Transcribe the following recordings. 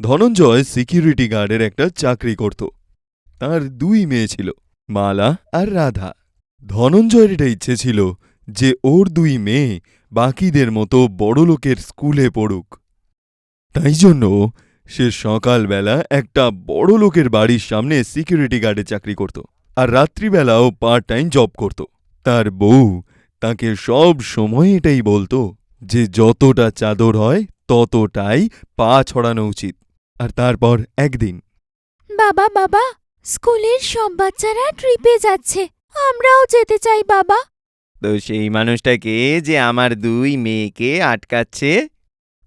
Dhananjay security গার্ডের একটা চাকরি করত। তার দুই মেয়ে ছিল, মালা আর রাধা। ধনঞ্জয়ের এটা ইচ্ছে ছিল যে ওর দুই মেয়ে বাকিদের মতো বড়লোকের স্কুলে পড়ুক। তাই জন্য সে সকালবেলা একটা বড় লোকের বাড়ির সামনে সিকিউরিটি গার্ডে চাকরি করত আর রাত্রিবেলাও পার্ট টাইম জব করত। তার বউ তাকে সব সময় এটাই বলতো যে যতটা চাদর হয় ততটাই পা ছড়ানো উচিত। আর তারপর একদিন। বাবা বাবা স্কুলের সব বাচ্চারা ট্রিপে যাচ্ছে। আমরাও যেতে চাই বাবা। তো সেই মানুষটাকে যে আমার দুই মেয়েকে আটকাচ্ছে?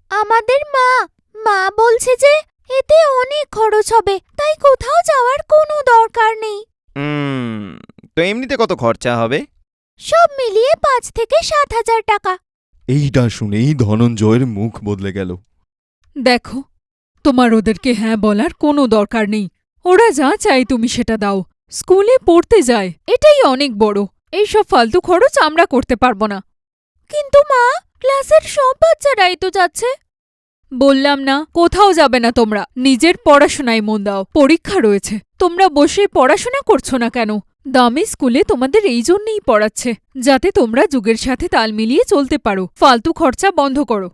আমাদের মা মা বলছে যে এতে অনেক খরচ হবে তাই কোথাও যাওয়ার কোনো দরকার নেই। উম, তো এমনিতে কত খরচা হবে? সব মিলিয়ে পাঁচ থেকে সাত হাজার টাকা। এইটা শুনেই ধনঞ্জয়ের মুখ বদলে গেল। দেখো তোমার ওদেরকে হ্যাঁ বলার কোনো দরকার নেই। ওরা যা চায় তুমি সেটা দাও। স্কুলে পড়তে যায়। এটাই অনেক বড়। এইসব ফালতু খরচ আমরা করতে পারব না। কিন্তু মা, ক্লাসের সব বাচ্চারাই তো যাচ্ছে। বললাম না, কোথাও যাবে না তোমরা। নিজের পড়াশোনায় মন দাও। পরীক্ষা রয়েছে। তোমরা বসে পড়াশোনা করছ না কেন? দামি স্কুলে তোমাদের এই জন্যেই পড়াচ্ছে। যাতে তোমরা যুগের সাথে তাল মিলিয়ে চলতে পারো। ফালতু খরচা বন্ধ করো।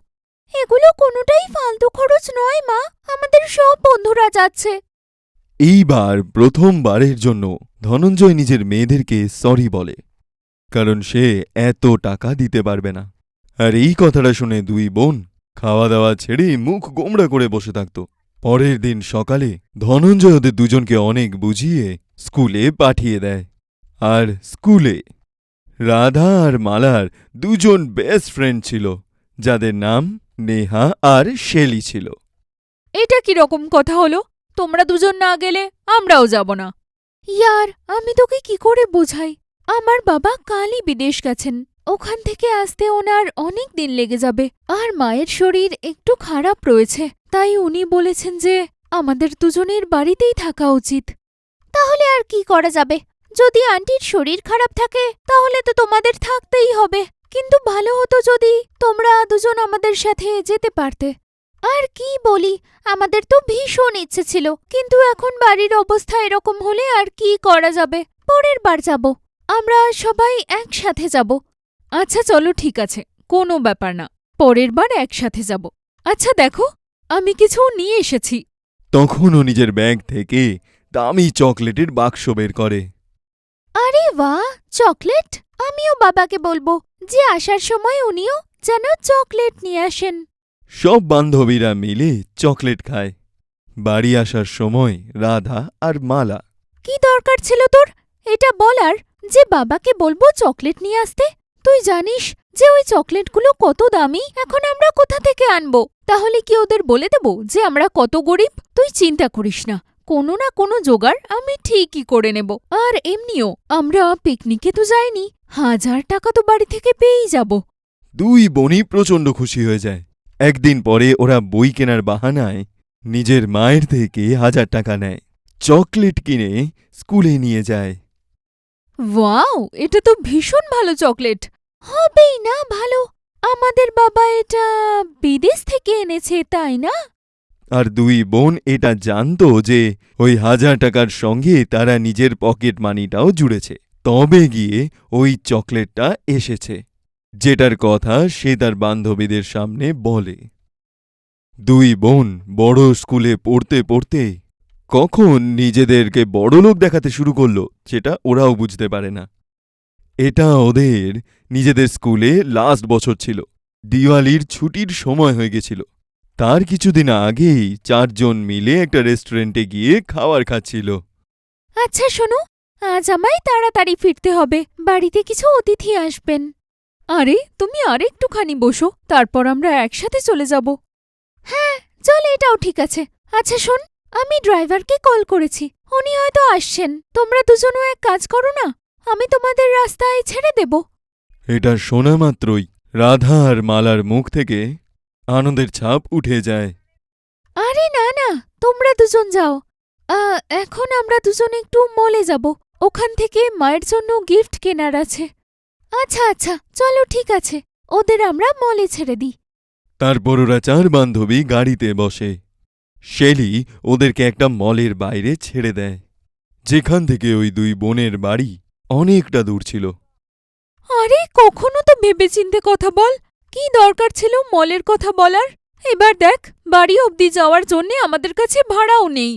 এগুলো কোনোটাই ফালতু খরচ নয়, মা। আমাদের সব বন্ধুরা যাচ্ছে। এইবার প্রথমবারের জন্য ধনঞ্জয় নিজের মেয়েদেরকে সরি বলে, কারণ সে এত টাকা দিতে পারবে না। আর এই কথাটা শুনে দুই বোন খাওয়া দাওয়া ছেড়ে মুখ গোমড়া করে বসে থাকত। পরের দিন সকালে ধনঞ্জয় ওদের দুজনকে অনেক বুঝিয়ে স্কুলে পাঠিয়ে দেয়। আর স্কুলে রাধা আর মালার দুজন বেস্ট ফ্রেন্ড ছিল, যাদের নাম নেহা আর শেলি ছিল। এটা কি রকম কথা হলো? তোমরা দুজন না গেলে আমরাও যাব না। ইয়ার আমি তোকে কি করে বোঝাই? আমার বাবা কালই বিদেশ গেছেন। ওখান থেকে আসতে ওনার অনেক দিন লেগে যাবে। আর মায়ের শরীর একটু খারাপ রয়েছে। তাই উনি বলেছেন যে আমাদের দুজনের বাড়িতেই থাকা উচিত। তাহলে আর কি করা যাবে? যদি আন্টির শরীর খারাপ থাকে তাহলে তো তোমাদের থাকতেই হবে। কিন্তু ভালো হতো যদি তোমরা দুজন আমাদের সাথে যেতে পারতে। আর কি বলি আমাদের তো ভীষণ ইচ্ছে ছিল কিন্তু এখন বাড়ির অবস্থা এরকম হলে আর কি করা যাবে? পরের বার যাব। আমরা সবাই একসাথে যাব। আচ্ছা চলো ঠিক আছে কোনো ব্যাপার না পরের বার একসাথে যাব। আচ্ছা দেখো আমি কিছু নিয়ে এসেছি। তখন ও নিজের ব্যাগ থেকে দামি চকলেটের বাক্স বের করে। আরে বাহ চকলেট? আমিও বাবাকে বলব। যে আসার সময় উনিও যেন চকলেট নিয়ে আসেন। সব বান্ধবীরা মিলে চকলেট খায়। বাড়ি আসার সময় রাধা আর মালা। কি দরকার ছিল তোর? এটা বলার যে বাবাকে বলব চকলেট নিয়ে আসতে। তুই জানিস যে ওই চকলেটগুলো কত দামি এখন আমরা কোথা থেকে আনব? তাহলে কি ওদের বলে দেব যে আমরা কত গরিব? তুই চিন্তা করিস না। কোনো না কোনো জোগাড় আমি ঠিকই করে নেব। আর এমনিও আমরা পিকনিকে তো যাইনি হাজার টাকা তো বাড়ি থেকে পেয়েই যাব। দুই বোনই প্রচণ্ড খুশি হয়ে যায়। একদিন পরে ওরা বই কেনার বাহানায় নিজের মায়ের থেকে হাজার টাকা নেয় চকলেট কিনে স্কুলে নিয়ে যায়। ওয়াও এটা তো ভীষণ ভালো চকলেট। হবেই না ভালো। আমাদের বাবা এটা বিদেশ থেকে এনেছে তাই না? আর দুই বোন এটা জানত যে ওই হাজার টাকার সঙ্গে তারা নিজের পকেট মানিটাও জুড়েছে। তবে গিয়ে ওই চকলেটটা এসেছে। যেটার কথা সে তার বান্ধবীদের সামনে বলে। দুই বোন বড় স্কুলে পড়তে পড়তে কখন নিজেদেরকে বড়লোক দেখাতে শুরু করল, সেটা ওরাও বুঝতে পারে না। এটা ওদের নিজেদের স্কুলে লাস্ট বছর ছিল। দিওয়ালির ছুটির সময় হয়ে গেছিল। তার কিছুদিন আগেই চারজন মিলে একটা রেস্টুরেন্টে গিয়ে খাবার খাচ্ছিল আচ্ছা শোনো আজ আমায় তাড়াতাড়ি ফিরতে হবে। বাড়িতে কিছু অতিথি আসবেন। আরে তুমি আরেকটুখানি বসো তারপর আমরা একসাথে চলে যাব। হ্যাঁ চল এটাও ঠিক আছে। আচ্ছা শোন আমি ড্রাইভারকে কল করেছি। উনি হয়তো আসছেন। তোমরা দুজনও এক কাজ করো না আমি তোমাদের রাস্তায় ছেড়ে দেব। এটা শোনা মাত্রই রাধা আর মালার মুখ থেকে আনন্দের ছাপ উঠে যায়। আরে না না তোমরা দুজন যাও। আ, এখন আমরা দুজন একটু মলে যাব। ওখান থেকে মায়ের জন্য গিফট কেনার আছে। আচ্ছা আচ্ছা চলো ঠিক আছে। ওদের আমরা মলে ছেড়ে দিই। তারপর ওরা চার বান্ধবী গাড়িতে বসে। শেলি ওদেরকে একটা মলের বাইরে ছেড়ে দেয়। যেখান থেকে ওই দুই বোনের বাড়ি অনেকটা দূর ছিল। আরে কখনো তো ভেবেচিন্তে কথা বল। কি দরকার ছিল মলের কথা বলার? এবার দেখ, বাড়ি অবধি যাওয়ার জন্যে আমাদের কাছে ভাড়াও নেই।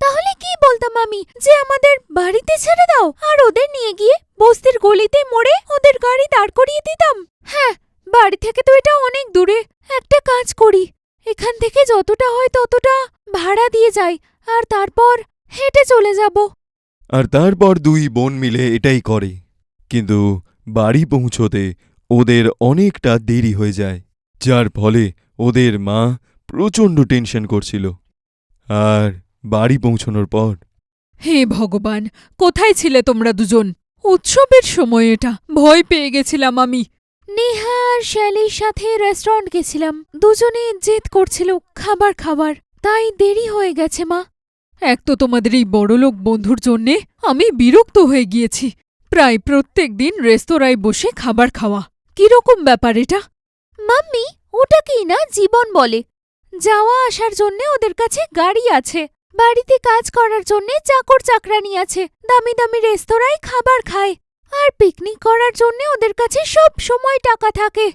তাহলে কি বলতাম আমি? যে আমাদের বাড়িতে ছেড়ে দাও, আর ওদের নিয়ে গিয়ে বস্তির গলিতে মোড়ে ওদের গাড়ি দাঁড় করিয়ে দিতাম। হ্যাঁ বাড়ি থেকে তো এটা অনেক দূরে। একটা কাজ করি। এখান থেকে যতটা হয় ততটা ভাড়া দিয়ে যাই, আর তারপর হেঁটে চলে যাব। আর তারপর দুই বোন মিলে এটাই করে। কিন্তু বাড়ি পৌঁছতে ওদের অনেকটা দেরি হয়ে যায় যার ফলে ওদের মা প্রচণ্ড টেনশন করছিল। আর বাড়ি পৌঁছনোর পর হে ভগবান কোথায় ছিলে তোমরা দুজন? উৎসবের সময় এটা ভয় পেয়ে গেছিলাম আমি। নেহা আর শ্যালির সাথে রেস্টুরেন্ট গেছিলাম। দুজনে জেদ করছিল খাবার খাবার তাই দেরি হয়ে গেছে মা। এক তো তোমাদের এই বড়লোক বন্ধুর জন্যে আমি বিরক্ত হয়ে গিয়েছি। প্রায় প্রত্যেক দিন রেস্তোরাঁয় বসে খাবার খাওয়া। কীরকম ব্যাপার এটা? মাম্মি ওটাকেই না জীবন বলে? যাওয়া আসার জন্য ওদের কাছে গাড়ি আছে। বাড়িতে কাজ করার জন্য চাকর চাকরানি আছে। দামি দামি রেস্তোরাঁয় খাবার খায়। আর পিকনিক করার জন্য ওদের কাছে সব সময় টাকা থাকে।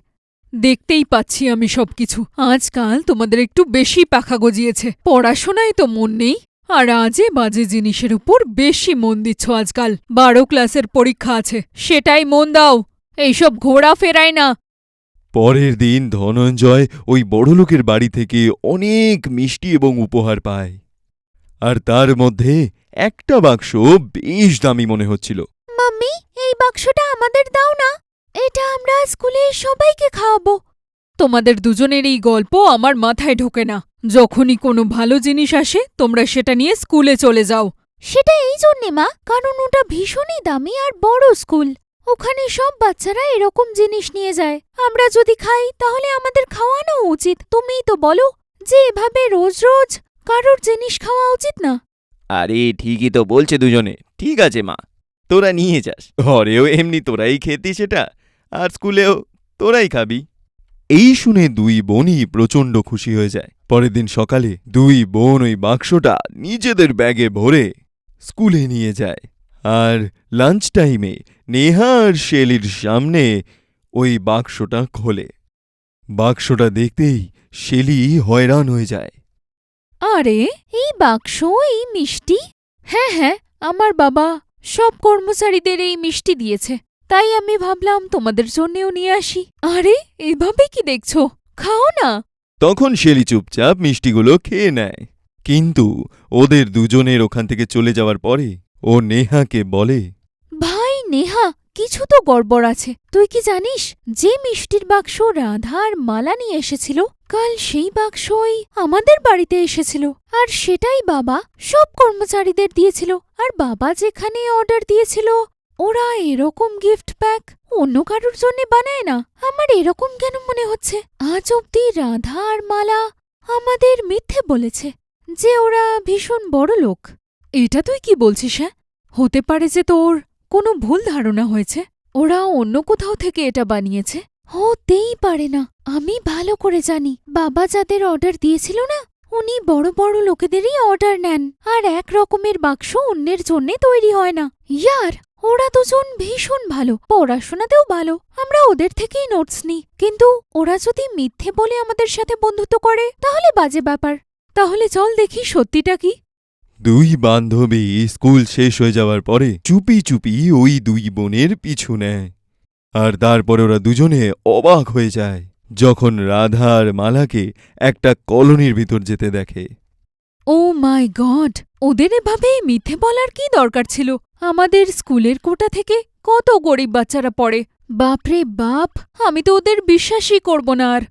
দেখতেই পাচ্ছি আমি সবকিছু। আজকাল তোমাদের একটু বেশি পাখা গজিয়েছে। পড়াশোনায় তো মন নেই। আর আজে বাজে জিনিসের উপর বেশি মন দিচ্ছ আজকাল। বারো ক্লাসের পরীক্ষা আছে। সেটাই মন দাও। এইসব ঘোরা ফেরায় না। পরের দিন ধনঞ্জয় ওই বড়লোকের বাড়ি থেকে অনেক মিষ্টি এবং উপহার পায়। আর তার মধ্যে একটা বাক্স বেশ দামি মনে হচ্ছিল। মাম্মি এই বাক্সটা আমাদের দাও না। এটা আমরা স্কুলে সবাইকে খাওয়াবো। তোমাদের দুজনের এই গল্প আমার মাথায় ঢোকে না। যখনই কোনো ভালো জিনিস আসে তোমরা সেটা নিয়ে স্কুলে চলে যাও। সেটা এই জন্যে মা কারণ ওটা ভীষণই দামি আর বড় স্কুল। ওখানে সব বাচ্চারা এরকম জিনিস নিয়ে যায়। আমরা যদি খাই, তাহলে আমাদের খাওয়ানো উচিত। তুমিই তো বলো, যে এভাবে রোজ রোজ কারোর জিনিস খাওয়া উচিত না। আরে, ঠিকই তো বলছে দুজনে। ঠিক আছে, মা। তোরা নিয়ে যাস। ঘরেও এমনি তোরাই খেতি সেটা, আর স্কুলেও তোরাই খাবি। এই শুনে দুই বোনই প্রচণ্ড খুশি হয়ে যায়। পরের দিন সকালে দুই বোন ওই বাক্সটা নিজেদের ব্যাগে ভরে স্কুলে নিয়ে যায়। আর লাঞ্চ টাইমে নেহা আর শেলির সামনে ওই বাক্সটা খোলে। বাক্সটা দেখতেই শেলি হয়রান হয়ে যায়। আরে এই বাক্স এই মিষ্টি? হ্যাঁ হ্যাঁ আমার বাবা সব কর্মচারীদের এই মিষ্টি দিয়েছে। তাই আমি ভাবলাম তোমাদের জন্যেও নিয়ে আসি। আরে এভাবে কি দেখছ? খাও না। তখন শেলি চুপচাপ মিষ্টিগুলো খেয়ে নেয়। কিন্তু ওদের দুজনের ওখান থেকে চলে যাওয়ার পরে ও নেহাকে বলে, ভাই নেহা, কিছু তো গড়বড় আছে। তুই কি জানিস, যে মিষ্টির বাক্স রাধা আর মালা নিয়ে এসেছিল, কাল সেই বাক্সই আমাদের বাড়িতে এসেছিল। আর সেটাই বাবা সব কর্মচারীদের দিয়েছিল। আর বাবা যেখানে অর্ডার দিয়েছিল, ওরা এরকম গিফট প্যাক অন্য কারোর জন্য বানায় না। আমার এরকম কেন মনে হচ্ছে? আজ অব্দি রাধা আর মালা আমাদের মিথ্যে বলেছে যে ওরা ভীষণ বড় লোক এটা তুই কি বলছিস হ্যাঁ? হতে পারে যে তোর কোনো ভুল ধারণা হয়েছে। ওরা অন্য কোথাও থেকে এটা বানিয়েছে। হতেই পারে না। আমি ভালো করে জানি। বাবা যাদের অর্ডার দিয়েছিল না, উনি বড় বড় লোকেদেরই অর্ডার নেন। আর এক রকমের বাক্স অন্যের জন্যে তৈরি হয় না। ইয়ার, ওরা দুজন ভীষণ ভালো। পড়াশোনাতেও ভালো। আমরা ওদের থেকেই নোটস নিই। কিন্তু ওরা যদি মিথ্যে বলে আমাদের সাথে বন্ধুত্ব করে, তাহলে বাজে ব্যাপার। তাহলে চল দেখি সত্যিটা কি। দুই বান্ধবী স্কুল শেষ হয়ে যাওয়ার পরে চুপি চুপি ওই দুই বোনের পিছু নেয়। আর তারপর ওরা দুজনে অবাক হয়ে যায় যখন রাধা আর মালাকে একটা কলোনির ভিতর যেতে দেখে। Oh my god! ওদের এভাবে মিথ্যে বলার কি দরকার ছিল? আমাদের স্কুলের কোটা থেকে কত গরিব বাচ্চারা পড়ে। বাপরে বাপ! আমি তো ওদের বিশ্বাসই করব না আর।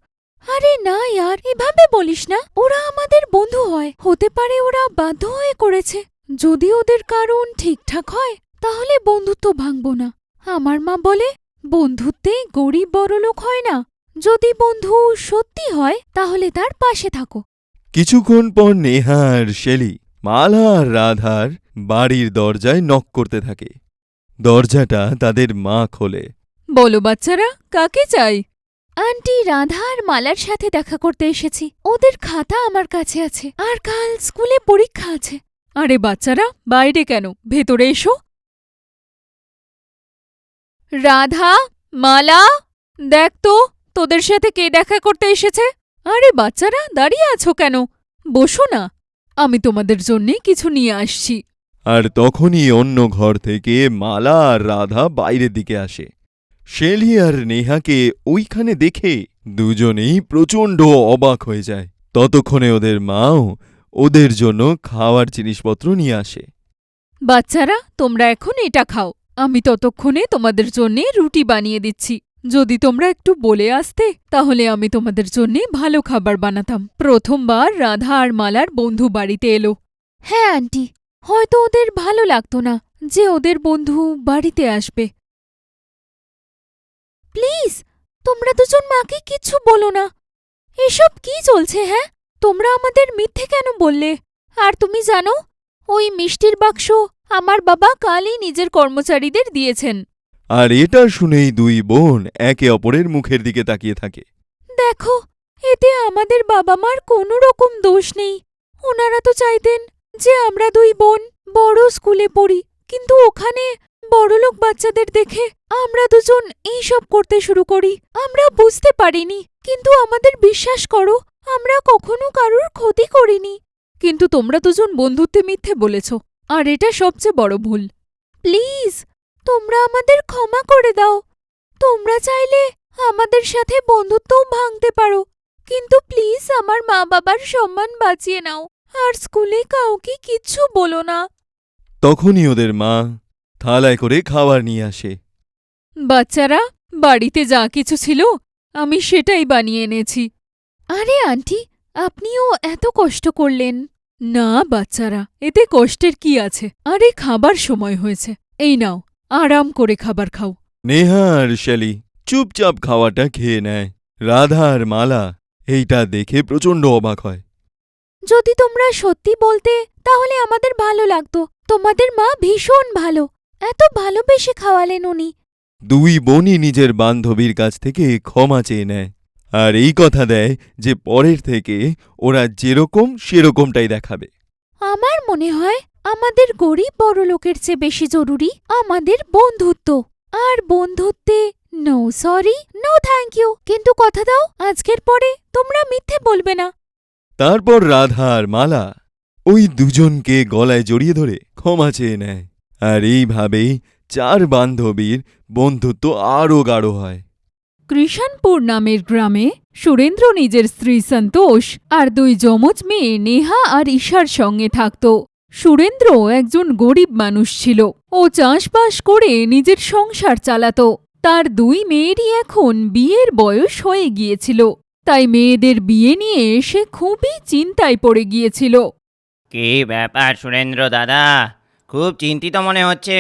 আরে না ইয়ার এভাবে বলিস না। ওরা আমাদের বন্ধু হয়। হতে পারে ওরা বাধ্য হয়ে করেছে। যদি ওদের কারণ ঠিকঠাক হয় তাহলে বন্ধুত্ব ভাঙব না। আমার মা বলে বন্ধুত্বে গরিব বড়লোক হয় না। যদি বন্ধু সত্যি হয় তাহলে তার পাশে থাকো। কিছুক্ষণ পর নেহার শেলি মালা আর রাধার বাড়ির দরজায় নক করতে থাকে। দরজাটা তাদের মা খোলে। বলো বাচ্চারা কাকে চাই? আন্টি রাধা আর মালার সাথে দেখা করতে এসেছি। ওদের খাতা আমার কাছে আছে। আর কাল স্কুলে পরীক্ষা আছে। আরে বাচ্চারা, বাইরে কেন? ভেতরে এসো। রাধা, মালা, দেখ তো, তোদের সাথে কে দেখা করতে এসেছে? আরে বাচ্চারা, দাঁড়িয়ে আছো কেন? বসো না। আমি তোমাদের জন্যে কিছু নিয়ে আসছি। আর তখনই অন্য ঘর থেকে মালা আর রাধা বাইরের দিকে আসে। শেলি আর নেহাকে ওইখানে দেখে দুজনেই প্রচণ্ড অবাক হয়ে যায়। ততক্ষণে ওদের মাও ওদের জন্য খাওয়ার জিনিসপত্র নিয়ে আসে। বাচ্চারা, তোমরা এখন এটা খাও। আমি ততক্ষণে তোমাদের জন্যে রুটি বানিয়ে দিচ্ছি। যদি তোমরা একটু বলে আসতে, তাহলে আমি তোমাদের জন্যে ভালো খাবার বানাতাম। প্রথমবার রাধা আর মালার বন্ধু বাড়িতে এলো। হ্যাঁ আন্টি। হয়তো ওদের ভালো লাগতো না যে ওদের বন্ধু বাড়িতে আসবে। প্লিজ তোমরা দুজন মাকে কিচ্ছু বলো না। এসব কি চলছে হ্যাঁ? তোমরা আমাদের মিথ্যে কেন বললে? আর তুমি জানো ওই মিষ্টির বাক্স আমার বাবা কালই নিজের কর্মচারীদের দিয়েছেন। আর এটা শুনেই দুই বোন একে অপরের মুখের দিকে তাকিয়ে থাকে। দেখো এতে আমাদের বাবা মার কোনো রকম দোষ নেই। ওনারা তো চাইতেন যে আমরা দুই বোন বড় স্কুলে পড়ি কিন্তু ওখানে বড়লোক বাচ্চাদের দেখে আমরা দুজন এইসব করতে শুরু করি। আমরা বুঝতে পারিনি, কিন্তু আমাদের বিশ্বাস করো, আমরা কখনো কারোর ক্ষতি করিনি। কিন্তু তোমরা দুজন বন্ধুত্বে মিথ্যে বলেছ, আর এটা সবচেয়ে বড় ভুল। প্লিজ, তোমরা আমাদের ক্ষমা করে দাও। তোমরা চাইলে আমাদের সাথে বন্ধুত্বও ভাঙতে পারো, কিন্তু প্লিজ আমার মা বাবার সম্মান বাঁচিয়ে নাও, আর স্কুলে কাউকে কিচ্ছু বলো না। তখনই ওদের মা থালায় করে খাবার নিয়ে আসে। বাচ্চারা বাড়িতে যা কিছু ছিল আমি সেটাই বানিয়ে এনেছি। আরে আন্টি আপনিও এত কষ্ট করলেন। না বাচ্চারা এতে কষ্টের কি আছে? আরে খাবার সময় হয়েছে। এই নাও আরাম করে খাবার খাও। নেহা আর শেলি চুপচাপ খাওয়াটা খেয়ে নেয়। রাধা আর মালা এইটা দেখে প্রচণ্ড অবাক হয়। যদি তোমরা সত্যি বলতে তাহলে আমাদের ভালো লাগতো। তোমাদের মা ভীষণ ভালো। এত ভালোবেসে খাওয়ালেন উনি। দুই বোনই নিজের বান্ধবীর কাছ থেকে ক্ষমা চেয়ে নেয়। আর এই কথা দেয় যে পরের থেকে ওরা যেরকম সেরকমটাই দেখাবে। আমার মনে হয় আমাদের গরিব বড় লোকের চেয়ে বেশি জরুরি আমাদের বন্ধুত্ব। আর বন্ধুত্বে no sorry no thank you কিন্তু কথা দাও আজকের পরে তোমরা মিথ্যে বলবে না। তারপর রাধা আর মালা ওই দুজনকে গলায় জড়িয়ে ধরে ক্ষমা চেয়ে নেয়। আর এইভাবেই চার বান্ধবীর বন্ধুত্ব আরও গাঢ় হয়। কৃষাণপুর নামের গ্রামে সুরেন্দ্র নিজের স্ত্রী সন্তোষ আর দুই যমজ মেয়ে নেহা আর ঈশার সঙ্গে থাকত। সুরেন্দ্র একজন গরিব মানুষ ছিল ও চাষবাস করে নিজের সংসার চালাত। তার দুই মেয়েরই এখন বিয়ের বয়স হয়ে গিয়েছিল। তাই মেয়েদের বিয়ে নিয়ে সে খুবই চিন্তায় পড়ে গিয়েছিল। কি ব্যাপার সুরেন্দ্র দাদা? খুব চিন্তিত মনে হচ্ছে।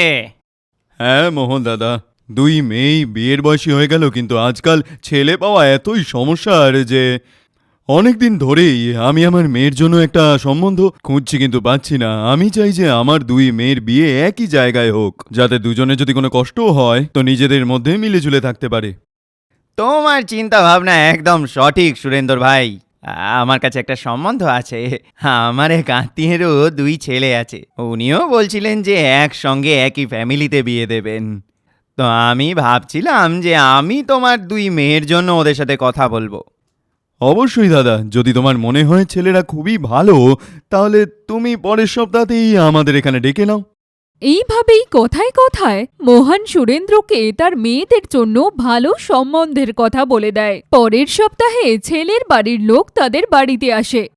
হ্যাঁ মোহন দাদা দুই মেয়েই বিয়ের বয়সী হয়ে গেল কিন্তু আজকাল ছেলে পাওয়া এতই সমস্যার যে অনেকদিন ধরেই আমি আমার মেয়ের জন্য একটা সম্বন্ধ খুঁজছি কিন্তু পাচ্ছি না। আমি চাই যে আমার দুই মেয়ের বিয়ে একই জায়গায় হোক যাতে দুজনে যদি কোনো কষ্টও হয় তো নিজেদের মধ্যে মিলেঝুলে থাকতে পারে। তোমার চিন্তা ভাবনা একদম সঠিক সুরেন্দ্র ভাই। আমার কাছে একটা সম্বন্ধ আছে। আমার এক আত্মীয়েরও দুই ছেলে আছে। উনিও বলছিলেন যে একসঙ্গে একই ফ্যামিলিতে বিয়ে দেবেন। তো আমি ভাবছিলাম যে আমি তোমার দুই মেয়ের জন্য ওদের সাথে কথা বলব। অবশ্যই দাদা, যদি তোমার মনে হয় ছেলেরা খুবই ভালো, তাহলে তুমি পরের সপ্তাহতেই আমাদের এখানে ডেকে নাও। এইভাবেই কথায় কথায় মোহন সুরেন্দ্রকে তার মেয়েদের জন্য ভালো সম্বন্ধের কথা বলে দেয়। পরের সপ্তাহে ছেলের বাড়ির লোক তাদের বাড়িতে আসে।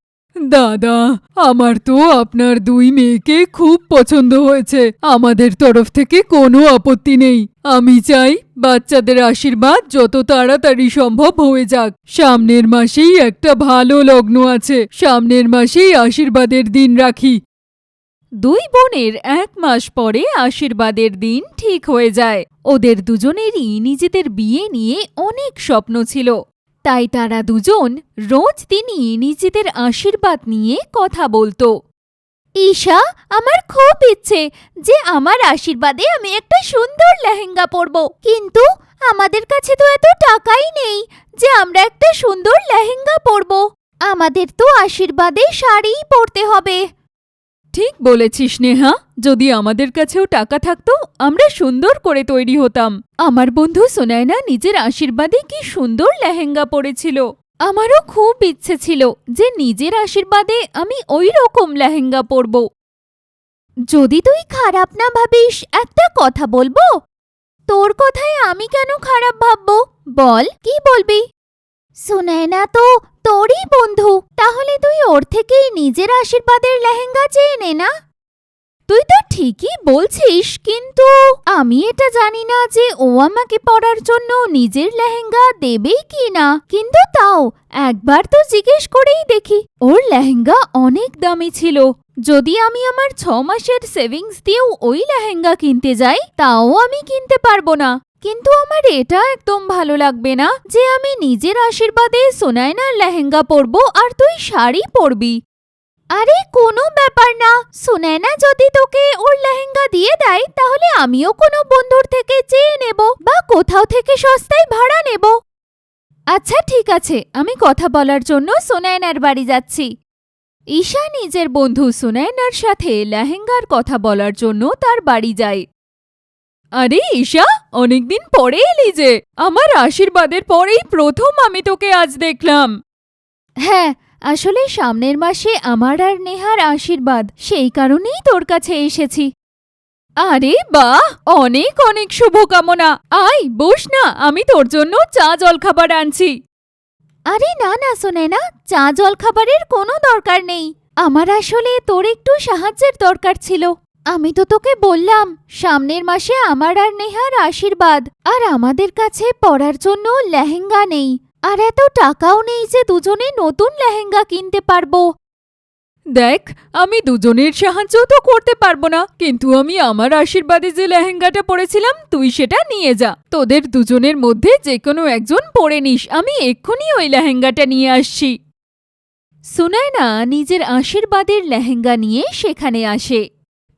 দাদা, আমার তো আপনার দুই মেয়েকে খুব পছন্দ হয়েছে। আমাদের তরফ থেকে কোনো আপত্তি নেই। আমি চাই বাচ্চাদের আশীর্বাদ যত তাড়াতাড়ি সম্ভব হয়ে যাক। সামনের মাসেই একটা ভালো লগ্ন আছে। সামনের মাসেই আশীর্বাদের দিন রাখি। দুই বোনের এক মাস পরে আশীর্বাদের দিন ঠিক হয়ে যায়। ওদের দুজনেরই নিজেদের বিয়ে নিয়ে অনেক স্বপ্ন ছিল। তাই তারা দুজন রোজ দিনই নিজেদের আশীর্বাদ নিয়ে কথা বলতো। ঈশা, আমার খুব ইচ্ছে যে আমার আশীর্বাদে আমি একটা সুন্দর লেহেঙ্গা পরব। কিন্তু আমাদের কাছে তো এত টাকাই নেই যে আমরা একটা সুন্দর লেহেঙ্গা পরব। আমাদের তো আশীর্বাদে শাড়িই পরতে হবে। ঠিক বলেছিস নেহা, যদি আমাদের কাছেও টাকা থাকতো, আমরা সুন্দর করে তৈরি হতাম। আমার বন্ধু সোনায়না নিজের আশীর্বাদে কি সুন্দর লেহেঙ্গা পরেছিল। আমারও খুব ইচ্ছে ছিল যে নিজের আশীর্বাদে আমি ওই রকম লেহেঙ্গা পরব। যদি তুই খারাপ না ভাবিস, একটা কথা বলব? তোর কথায় আমি কেন খারাপ ভাববো? বল, কি বলবি? সুনায়না তো তোরই বন্ধু। তাহলে তুই ওর থেকেই নিজের আশীর্বাদের লেহেঙ্গা চেয়ে নে না? তুই তো ঠিকই বলছিস, কিন্তু আমি এটা জানি না যে ও আমাকে পরার জন্য নিজের লেহেঙ্গা দেবেই কি না। কিন্তু তাও, একবার তো জিজ্ঞেস করেই দেখি, ওর লেহেঙ্গা অনেক দামি ছিল। যদি আমি আমার ছ মাসের সেভিংস দিয়েও ওই লেহেঙ্গা কিনতে যাই, তাও আমি কিনতে পারব না। কিন্তু আমার এটা একদম ভালো লাগবে না যে আমি নিজের আশীর্বাদে সোনায়নার লেহেঙ্গা পরব আর তুই শাড়ি পরবি। আরে কোনো ব্যাপার না। সোনায়না যদি তোকে ওর লেহেঙ্গা দিয়ে দেয়, তাহলে আমিও কোনো বন্ধুর থেকে চেয়ে নেব বা কোথাও থেকে সস্তায় ভাড়া নেব। আচ্ছা ঠিক আছে। আমি কথা বলার জন্য সোনায়নার বাড়ি যাচ্ছি। ঈশা নিজের বন্ধু সোনায়নার সাথে লেহেঙ্গার কথা বলার জন্য তার বাড়ি যায়। আরে ঈশা অনেকদিন পরে এলি যে। আমার আশীর্বাদের পরেই প্রথম আমি তোকে আজ দেখলাম। হ্যাঁ আসলে সামনের মাসে আমার আর নেহার আশীর্বাদ সেই কারণেই তোর কাছে এসেছি। আরে বাহ অনেক অনেক শুভকামনা। আয় বস না আমি তোর জন্য চা জলখাবার আনছি। আরে না না শোনে না চা জল খাবারের কোনো দরকার নেই। আমার আসলে তোর একটু সাহায্যের দরকার ছিল। আমি তো তোকে বললাম, সামনের মাসে আমার আর নেহার আশীর্বাদ, আর আমাদের কাছে পরার জন্য লেহেঙ্গা নেই, আর এত টাকাও নেই যে দুজনে নতুন লেহেঙ্গা কিনতে পারব। দেখ, আমি দুজনের সাহায্য তো করতে পারব না, কিন্তু আমি আমার আশীর্বাদে যে লেহেঙ্গাটা পরেছিলাম, তুই সেটা নিয়ে যা। তোদের দুজনের মধ্যে যে কোনো একজন পরে নিস, আমি এক্ষুনি ওই লেহেঙ্গাটা নিয়ে আসছি। সুনায়না নিজের আশীর্বাদের লেহেঙ্গা নিয়ে সেখানে আসে।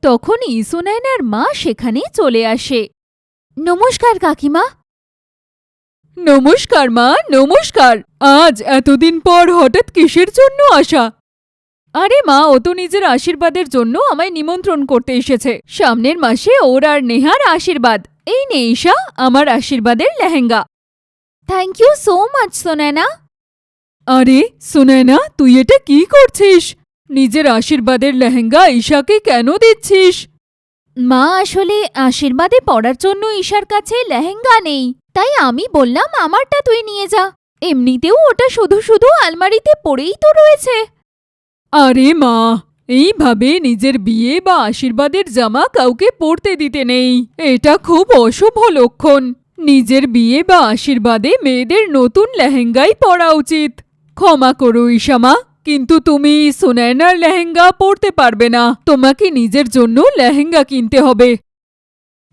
তখনই সুনায়নার মা সেখানে চলে আসে। নমস্কার, কাকিমা। নমস্কার, মা, নমস্কার। আজ এতদিন পর হঠাৎ কিসের জন্য আসা? আরে মা, ও তো নিজের আশীর্বাদের জন্য আমায় নিমন্ত্রণ করতে এসেছে। সামনের মাসে ওর আর নেহার আশীর্বাদ। এই নে ঈশা, আমার আশীর্বাদের lehenga. Thank you so much Sonayna আরে সুনয়না তুই এটা কি করছিস? নিজের আশীর্বাদের লেহেঙ্গা ঈশাকে কেন দিচ্ছিস? মা আসলে আশীর্বাদে পড়ার জন্য ঈশার কাছে লেহেঙ্গা নেই তাই আমি বললাম আমারটা তুই নিয়ে যা। এমনিতেও ওটা শুধু শুধু আলমারিতে পড়েই তো রয়েছে। আরে মা এইভাবে নিজের বিয়ে বা আশীর্বাদের জামা কাউকে পরতে দিতে নেই। এটা খুব অশুভ লক্ষণ। নিজের বিয়ে বা আশীর্বাদে মেয়েদের নতুন লেহেঙ্গাই পরা উচিত। ক্ষমা করো ঈশামা কিন্তু তুমি সুনয়নার লেহেঙ্গা পরতে পারবে না। তোমাকে নিজের জন্য লেহেঙ্গা কিনতে হবে।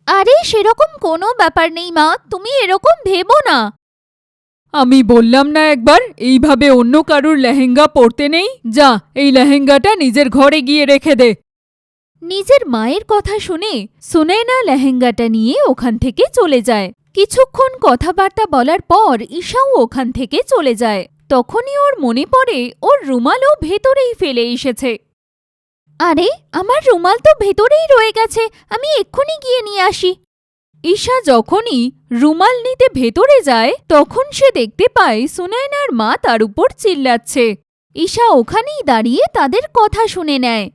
আরে সেরকম কোনো ব্যাপার নেই মা তুমি এরকম ভেবো না। আমি বললাম না একবার এইভাবে অন্য কারুর লেহেঙ্গা পরতে নেই। যা এই লেহেঙ্গাটা নিজের ঘরে গিয়ে রেখে দে। নিজের মায়ের কথা শুনে সুনয়না লেহেঙ্গাটা নিয়ে ওখান থেকে চলে যায়। কিছুক্ষণ কথাবার্তা বলার পর ঈশাও ওখান থেকে চলে যায়। তখনই ওর মনে পড়ে, ওর রুমালও ভেতরেই ফেলে এসেছে। আরে, আমার রুমাল তো ভেতরেই রয়ে গেছে, আমি এক্ষুনি গিয়ে নিয়ে আসি। ঈশা যখনই রুমাল নিতে ভেতরে যায়, তখন সে দেখতে পায় সুনয়নার মা তার উপর চিল্লাচ্ছে। ঈশা ওখানেই দাঁড়িয়ে তাদের কথা শুনে নেয়।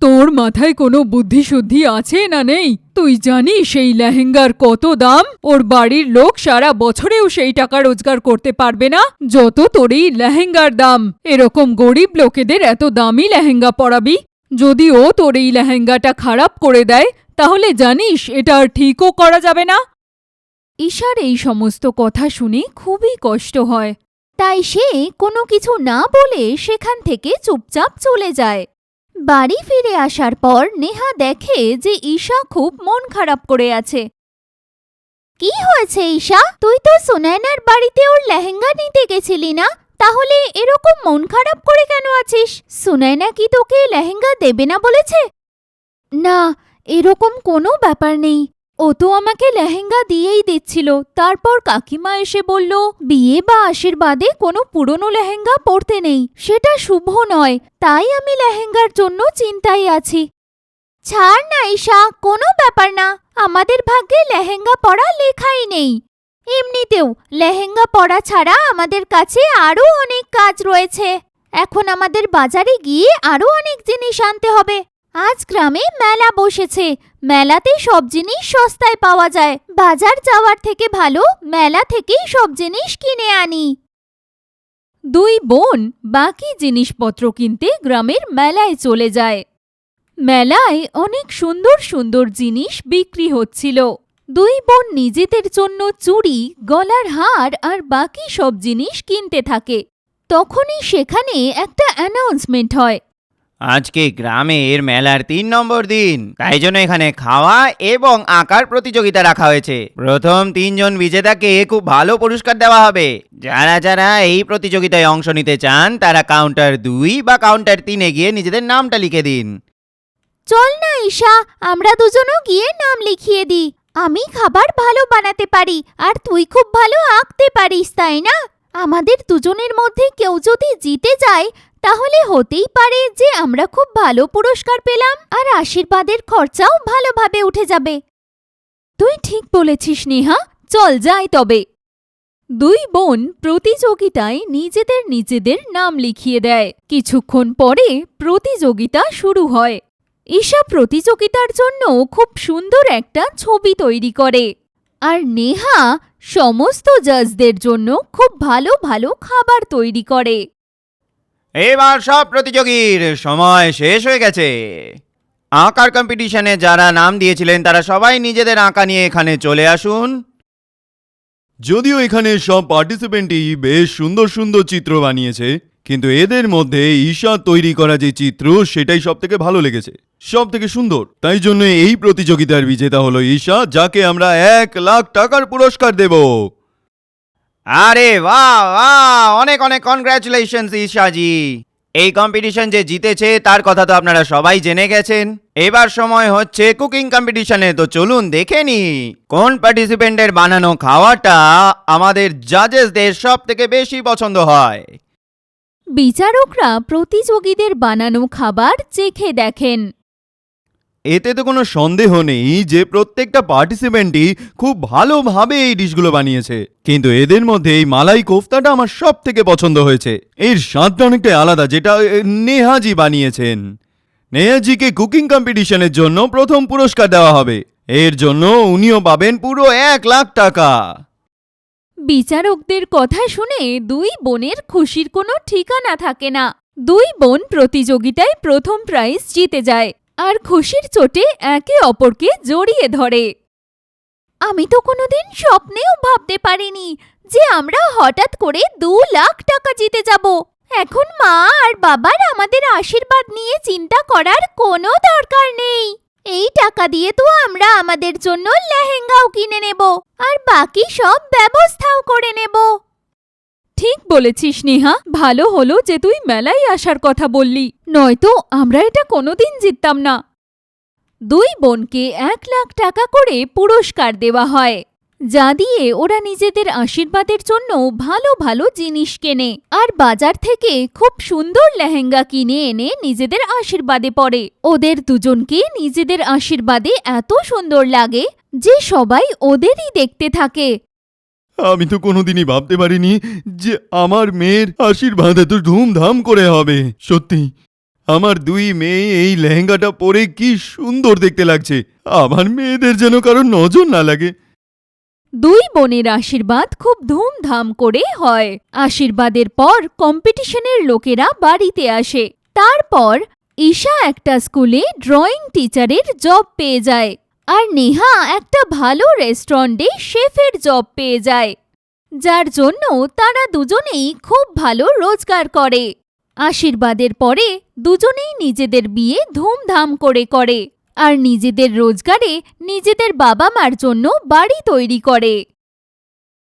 তোর মাথায় কোনো বুদ্ধিশুদ্ধি আছে না নেই? তুই জানিস সেই লেহেঙ্গার কত দাম? ওর বাড়ির লোক সারা বছরেও সেই টাকা রোজগার করতে পারবে না। যত তোর এই লেহেঙ্গার দাম। এরকম গরিব লোকেদের এত দামি লেহেঙ্গা পরাবি। যদি ও তোর এই লেহেঙ্গাটা খারাপ করে দেয়, তাহলে জানিস এটা আর ঠিকও করা যাবে না। ঈশার এই সমস্ত কথা শুনে খুবই কষ্ট হয়। তাই সে কোনো কিছু না বলে সেখান থেকে চুপচাপ চলে যায়। বাড়ি ফিরে আসার পর নেহা দেখে যে ঈশা খুব মন খারাপ করে আছে। কি হয়েছে ঈশা? তুই তো সুনায়নার বাড়িতে ওর লেহেঙ্গা নিতে গেছিলি না? তাহলে এরকম মন খারাপ করে কেন আছিস? সুনায়না কি তোকে লেহেঙ্গা দেবে না বলেছে? না, এরকম কোনো ব্যাপার নেই। ও তো আমাকে লেহেঙ্গা দিয়েই দিচ্ছিল। তারপর কাকিমা এসে বলল, বিয়ে বা আশীর্বাদে কোনো পুরনো লেহেঙ্গা পরতে নেই। সেটা শুভ নয়। তাই আমি লেহেঙ্গার জন্য চিন্তায় আছি। ছাড় না ঈশা, কোনো ব্যাপার না। আমাদের ভাগ্যে লেহেঙ্গা পরা লেখাই নেই। এমনিতেও লেহেঙ্গা পরা ছাড়া আমাদের কাছে আরও অনেক কাজ রয়েছে। এখন আমাদের বাজারে গিয়ে আরও অনেক জিনিস আনতে হবে। আজ গ্রামে মেলা বসেছে। মেলাতে সব জিনিস সস্তায় পাওয়া যায়। বাজার যাওয়ার থেকে ভালো, মেলা থেকেই সব জিনিস কিনে আনি। দুই বোন বাকি জিনিসপত্র কিনতে গ্রামের মেলায় চলে যায়। মেলায় অনেক সুন্দর সুন্দর জিনিস বিক্রি হচ্ছিল। দুই বোন নিজেদের জন্য চুড়ি, গলার হার আর বাকি সব জিনিস কিনতে থাকে। তখনই সেখানে একটা অ্যানাউন্সমেন্ট হয়। আজকে গ্রামের মেলার তিন নম্বর দিন। তাই জন্য এখানে খাওয়া এবং আঁকার প্রতিযোগিতা রাখা হয়েছে। প্রথম তিনজন বিজেতাকে খুব ভালো পুরস্কার দেওয়া হবে। যারা যারা এই প্রতিযোগিতায় অংশ নিতে চান, তারা কাউন্টার দুই বা কাউন্টার তিনে গিয়ে নিজেদের নামটা লিখে দিন। চল না ঈশা, আমরা দুজনও গিয়ে নাম লিখিয়ে দিই। আমি খাবার ভালো বানাতে পারি, আর তুই খুব ভালো আঁকতে পারিস, তাই না? আমাদের দুজনের মধ্যে কেউ যদি জিতে যায় তাহলে হতেই পারে যে আমরা খুব ভালো পুরস্কার পেলাম আর আশীর্বাদের খরচাও ভালোভাবে উঠে যাবে। তুই ঠিক বলেছিস, নেহা। চল যাই তবে। দুই বোন প্রতিযোগিতায় নিজেদের নিজেদের নাম লিখিয়ে দেয়। কিছুক্ষণ পরে প্রতিযোগিতা শুরু হয়। ঈশা প্রতিযোগিতার জন্য খুব সুন্দর একটা ছবি তৈরি করে। আর নেহা সমস্ত জাজদের জন্য খুব ভালো ভালো খাবার তৈরি করে। এবার সব প্রতিযোগীর সময় শেষ হয়ে গেছে। আঁকার কম্পিটিশনে যারা নাম দিয়েছিলেন, তারা সবাই নিজেদের আঁকা নিয়ে এখানে চলে আসুন। যদিও এখানে সব পার্টিসিপেন্টই বেশ সুন্দর সুন্দর চিত্র বানিয়েছে, কিন্তু এদের মধ্যে ঈশা তৈরি করা যে চিত্র, সেটাই সব থেকে ভালো লেগেছে সব থেকে সুন্দর। তাই জন্য এই প্রতিযোগিতার বিজেতা হলো ঈশা, যাকে আমরা এক লাখ টাকার পুরস্কার দেব। আরে বাহ অনেক অনেক কনগ্রাচুলেশনস ঈশাজি। এই কম্পিটিশন যে জিতেছে, তার কথা তো আপনারা সবাই জেনে গেছেন। এবার সময় হচ্ছে কুকিং কম্পিটিশনে তো চলুন দেখে নি, কোন পার্টিসিপেন্টের বানানো খাওয়াটা আমাদের জাজেসদের সব থেকে বেশি পছন্দ হয়। বিচারকরা প্রতিযোগীদের বানানো খাবার চেখে দেখেন। এতে তো কোনো সন্দেহ নেই যে প্রত্যেকটা পার্টিসিপেন্টই খুব ভালোভাবে এই ডিশগুলো বানিয়েছে। কিন্তু এদের মধ্যে এই মালাই কোফতাটা আমার সব থেকে পছন্দ হয়েছে। এর স্বাদটা অনেকটাই আলাদা, যেটা নেহাজি বানিয়েছেন। নেহাজিকে কুকিং কম্পিটিশনের জন্য প্রথম পুরস্কার দেওয়া হবে। এর জন্য উনিও পাবেন পুরো এক লাখ টাকা। বিচারকদের কথা শুনে দুই বোনের খুশির কোনো ঠিকানা থাকে না। দুই বোন প্রতিযোগিতায় প্রথম প্রাইজ জিতে যায়। আর খুশির চোটে একে অপরকে জড়িয়ে ধরে। আমি তো কোনোদিন স্বপ্নেও ভাবতে পারিনি যে আমরা হঠাৎ করে দু লাখ টাকা জিতে যাব। এখন মা আর বাবার আমাদের আশীর্বাদ নিয়ে চিন্তা করার কোনো দরকার নেই। এই টাকা দিয়ে তো আমরা আমাদের জন্য লেহেঙ্গাও কিনে নেব আর বাকি সব ব্যবস্থাও করে নেব। ঠিক বলেছিস, নেহা। ভালো হলো যে তুই মেলায় আসার কথা বললি। নয়তো আমরা এটা কোনোদিন জিততাম না। দুই বোনকে এক লাখ টাকা করে পুরস্কার দেওয়া হয়। যা দিয়ে ওরা নিজেদের আশীর্বাদের জন্য ভালো ভালো জিনিস কেনে। আর বাজার থেকে খুব সুন্দর লেহেঙ্গা কিনে এনে নিজেদের আশীর্বাদে পড়ে। ওদের দুজনকে নিজেদের আশীর্বাদে এত সুন্দর লাগে যে সবাই ওদেরই দেখতে থাকে। আমি তো কোনোদিনই ভাবতে পারিনি যে আমার মেয়ের আশীর্বাদ এত ধুমধাম করে হবে। সত্যি, আমার দুই মেয়ে এই লেহেঙ্গাটা পরে কি সুন্দর দেখতে লাগছে। আমার মেয়েদের যেন কারও নজর না লাগে। দুই বোনের আশীর্বাদ খুব ধুমধাম করে হয়। আশীর্বাদের পর কম্পিটিশনের লোকেরা বাড়িতে আসে। তারপর ঈশা একটা স্কুলে ড্রয়িং টিচারের জব পেয়ে যায়। আর নেহা একটা ভালো রেস্টুরেন্টে শেফের জব পেয়ে যায়। যার জন্য তারা দুজনেই খুব ভালো রোজগার করে। আশীর্বাদের পরে দুজনেই নিজেদের বিয়ে ধুমধাম করে করে। আর নিজেদের রোজগারে নিজেদের বাবা মার জন্য বাড়ি তৈরি করে।